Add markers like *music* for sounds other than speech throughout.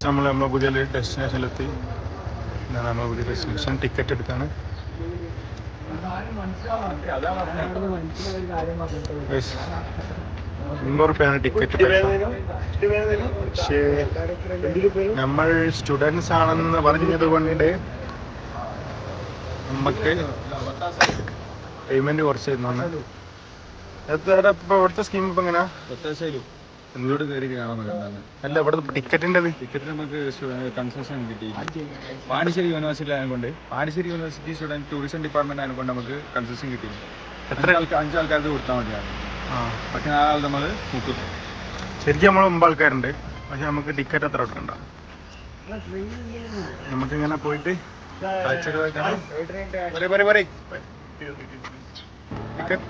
നമ്മൾ നമ്മളെ പുതിയ ഡെസ്റ്റിനേഷനിലെത്തി. ഇതാണ് നമ്മളെ പുതിയ ഡെസ്റ്റിനേഷൻ. ടിക്കറ്റ് മുന്നൂറ് റുപ്യാണ് ടിക്കറ്റ് പക്ഷേ നമ്മൾ സ്റ്റുഡൻസ് ആണെന്ന് പറഞ്ഞത് കൊണ്ട് നമുക്ക് പേയ്മെന്റ് കുറച്ച് തന്നു എത്ര? ഇപ്പൊ ഇവിടുത്തെ സ്കീം ഇപ്പൊ എങ്ങനെയാ നിങ്ങളോട് കയറി കാണാൻ കണ്ടാണ്. അല്ല ഇവിടുത്തെ ടിക്കറ്റിന്റെ ടിക്കറ്റ് നമുക്ക് കൺസെഷൻ കിട്ടി. പാണ്ടിശ്ശേരി യൂണിവേഴ്സിറ്റി ആയതുകൊണ്ട് Pondicherry university student tourism department ആയതുകൊണ്ട് നമുക്ക് കൺസെഷൻ കിട്ടി. എത്ര? ആൾക്ക് അഞ്ച് ആൾക്കാർക്ക് കൊടുത്താൽ മതിയാണ് ആ. പക്ഷെ നാളെ നമ്മൾ മുക്കും ശരിക്കും നമ്മൾ മുമ്പ് ആൾക്കാരുണ്ട് പക്ഷെ നമുക്ക് ടിക്കറ്റ് അത്ര കിട്ടണ്ട നമുക്ക് ഇങ്ങനെ പോയിട്ട്. ടിക്കറ്റ്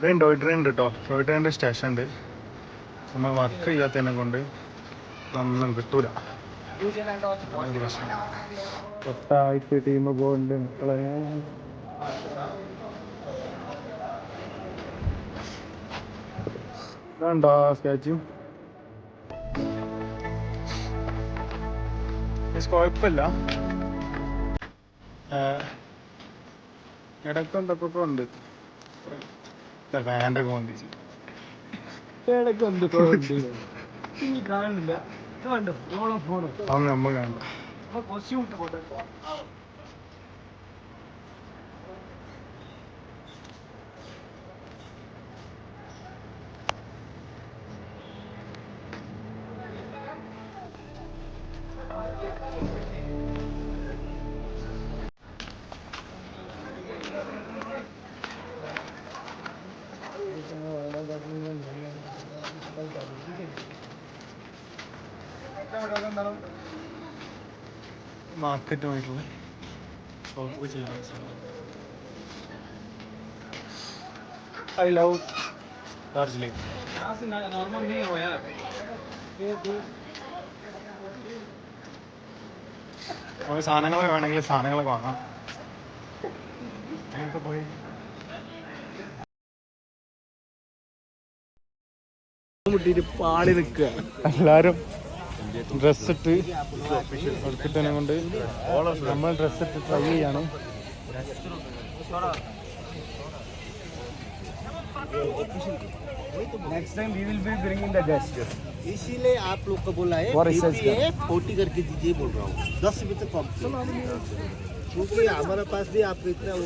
ഇവിടെ ടോയ് ട്രെയിൻ ഉണ്ട് കേട്ടോ ടോയ് ട്രെയിനിന്റെ സ്റ്റേഷൻ ഉണ്ട്. നമ്മൾ വർക്ക് ചെയ്യാത്തതിനെ കൊണ്ട് ഒന്നും കിട്ടൂല. പത്തായിട്ട് ടീം പോകുന്നുണ്ട് മക്കളെ. ഇതാണ്ടോ സ്കാച്ച്? കുഴപ്പമില്ല. ഉണ്ട് *laughs* കാണുന്നില്ല. കണ്ടോ? ഫോണോ ഫോണോ അത് നമ്മൾ അപ്പൊ കോസ്റ്റ്യൂം ഇട്ട് പോട്ടെ മാർക്കറ്റുമായിട്ടുള്ള ഷോപ്പ് ചെയ്യാൻ ഐ ലവ് ഡാർജിലിംഗ് नॉर्मल नहीं हो यार നമുക്ക് സാധനങ്ങളൊക്കെ വേണമെങ്കിൽ സാധനങ്ങളൊക്കെ വാങ്ങാം അങ്ങനത്തെ പോയി മുട്ടിട്ട് പാടി നിൽക്കുക എല്ലാരും ഡ്രസ് ഇട്ട് എടുത്തിട്ടതിനെ കൊണ്ട് നമ്മൾ ഡ്രസ് ഇട്ട് ട്രൈ ചെയ്യാണ് next time we will be bringing the guest इसीलिए आप लोग को बोला है वो research कर। फोर्टी करके दीजिए बोल रहा हूँ दस रुपये तो कम क्योंकि हमारे पास भी आप इतना वो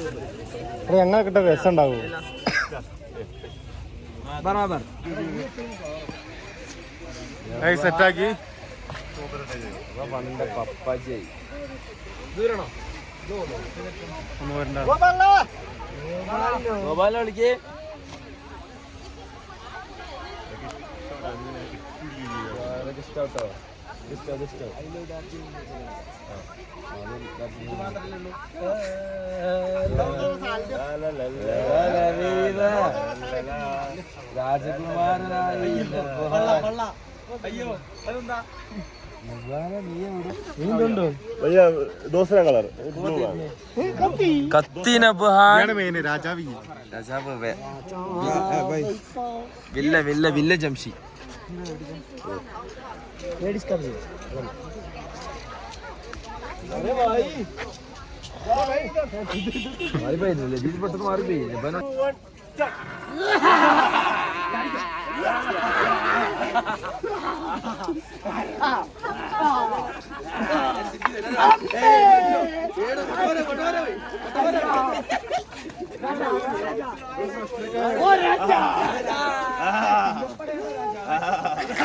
ഞങ്ങൾ കിട്ട രസം ഉണ്ടാവും बराबर സെറ്റാക്കി വിളിക്കേ രാജകുമാരനായി അയ്യോ അതെന്താ ദോസര കളർ. കത്തീന രാജാവ് രാജാവ് വില്ല വില്ല വില്ല ജംഷി. മാറിപ്പോയില്ലേ ബീച്ച് പെട്ടെന്ന് മാറിപ്പോയില്ലേ Ha *laughs* *laughs* ha ha!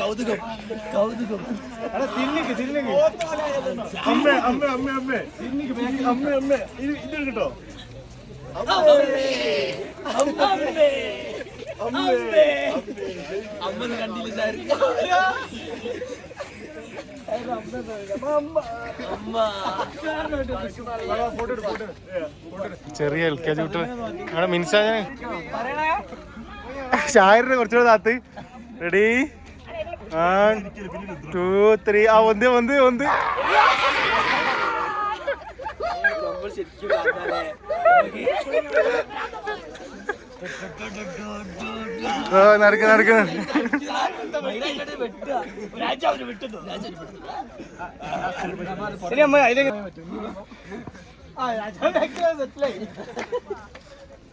കൗതുകം. കൗതുകം. തിരിഞ്ഞിക്ക് തിരിഞ്ഞിക്ക് അമ്മ അമ്മ അമ്മ അമ്മ. back. അമ്മ അമ്മ ഇത് ഇത് എടുക്കട്ടോ അമ്മ. കണ്ടില്ല സാർ. ചെറിയ എൽ കെ ജി കുട്ടികൾ അവിടെ മിൻസാന് ഷായറിന് കുറച്ചുകൂടെ താത്ത്. റെഡി ടു ത്രീ ആ ഒന്ന് ഒന്ന് ഒന്ന് ആ, നടക്ക് നടക്ക്.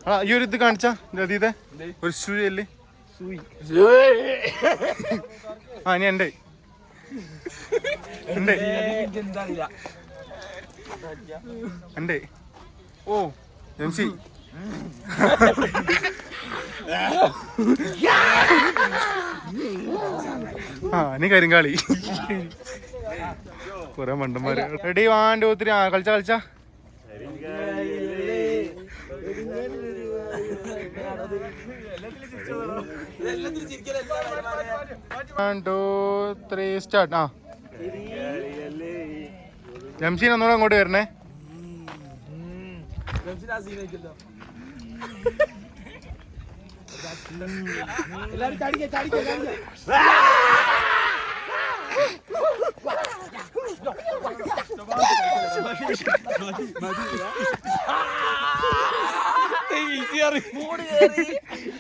ആ ഈ ഒരു ഇത് കാണിച്ചാ രതീതെ. ഒരു അല്ലേ? ആ ഇനി എന്റെ. എന്റെ. എന്റെ. ഓ എം സി ആ നീ കരിങ്കാളി. കുറെ മണ്ടന്മാര്. റെഡി വാൻ ടു ത്രീ ആ കളിച്ച കളിച്ച. വൺ ടു ത്രീ സ്റ്റാർട്ട് ആ. ജംഷീൻ ഒന്നുകൂടെ അങ്ങോട്ട് വരണേ.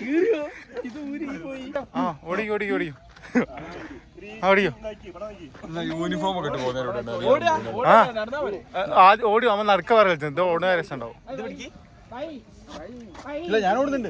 ഓടിക്കോ ഓടിക്കോ ഓടിക്കോ ആ ഓടിക്കോ യൂണിഫോം ഒക്കെ ഇട്ട് പോകുന്നവരോട് ആ. ആദ്യം ഓടി അവൻ നടക്ക പറയുന്നത് ഓടുന്ന രസം ഉണ്ടാവും ഇല്ല ഞാൻ ഓടുന്നുണ്ട്.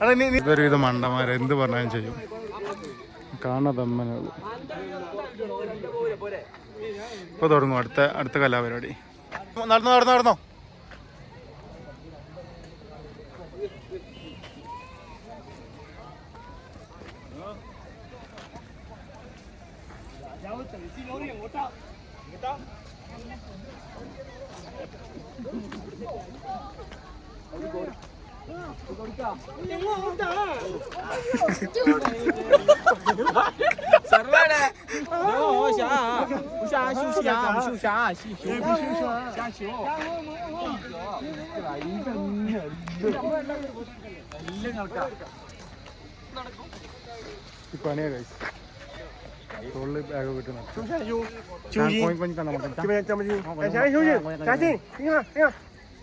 വിധ മണ്ടന്മാരെ എന്ത് പറഞ്ഞാലും ചെയ്യും. കാണാതമ്മനേ ഉള്ളൂ. ഇപ്പൊ തുടങ്ങും അടുത്ത അടുത്ത കലാപരിപാടി. നടന്നു നടന്നു നടന്നോ? പണിയാ കഴിച്ചു തോളില് ബാഗ് കിട്ടുന്നു കൊഞ്ച്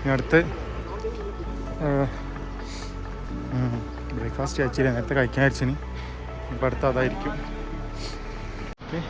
ഇനി അടുത്ത് ബ്രേക്ക്ഫാസ്റ്റ് കഴിച്ചില്ല? നേരത്തെ കഴിക്കാൻ അയച്ചിന് ഇപ്പം അടുത്ത് അതായിരിക്കും. ഓക്കെ.